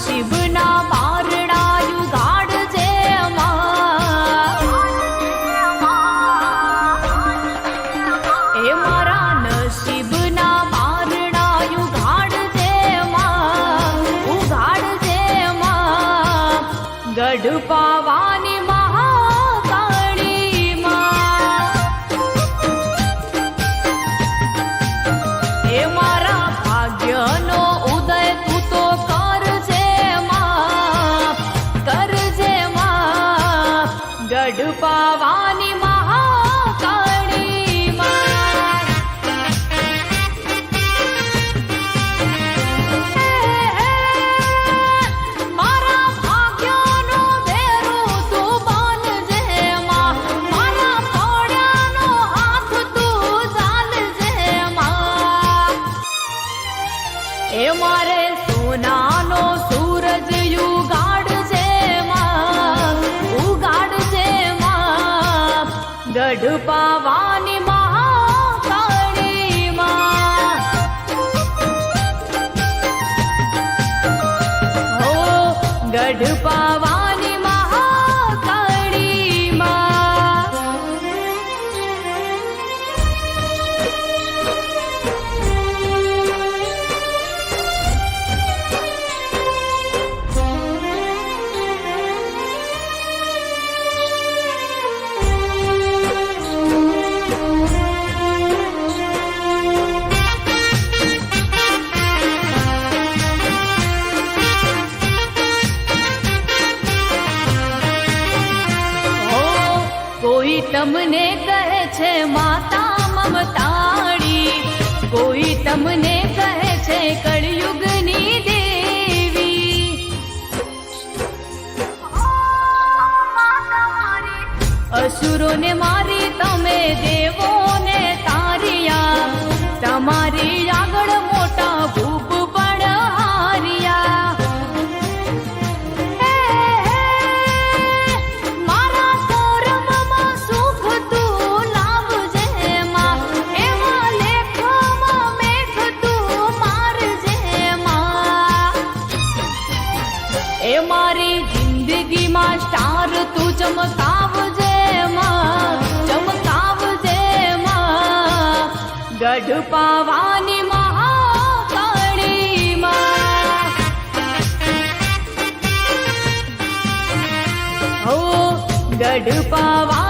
નસીબના બારણાયું ગાડજે માં એ મારા નસીબના બારણાયું ગાડજે માં ઉગાડજે માં ગઢ પાવાની એ મારા ગઢ પાવાની મહાકાળી મારા. ભાગ્યનો બેરો તું બાંધજે માં મારા પોળ્યાનો હાથ તું ચાલજે માં એ મારે સોનાનો ગઢ પાવાની ગઢ પાવાની કોઈ તમને કહે છે માતા મમતાળી? કોઈ તમને કહે છે કળિયુગની દેવી? અસુરોને મારી તમે, દેવોને તારિયા. તમારી આગળ ચમકાવજે માં ચમકાવજે માં. ગઢ પાવાની મહાકાળી માં. હો ગઢ પાવાની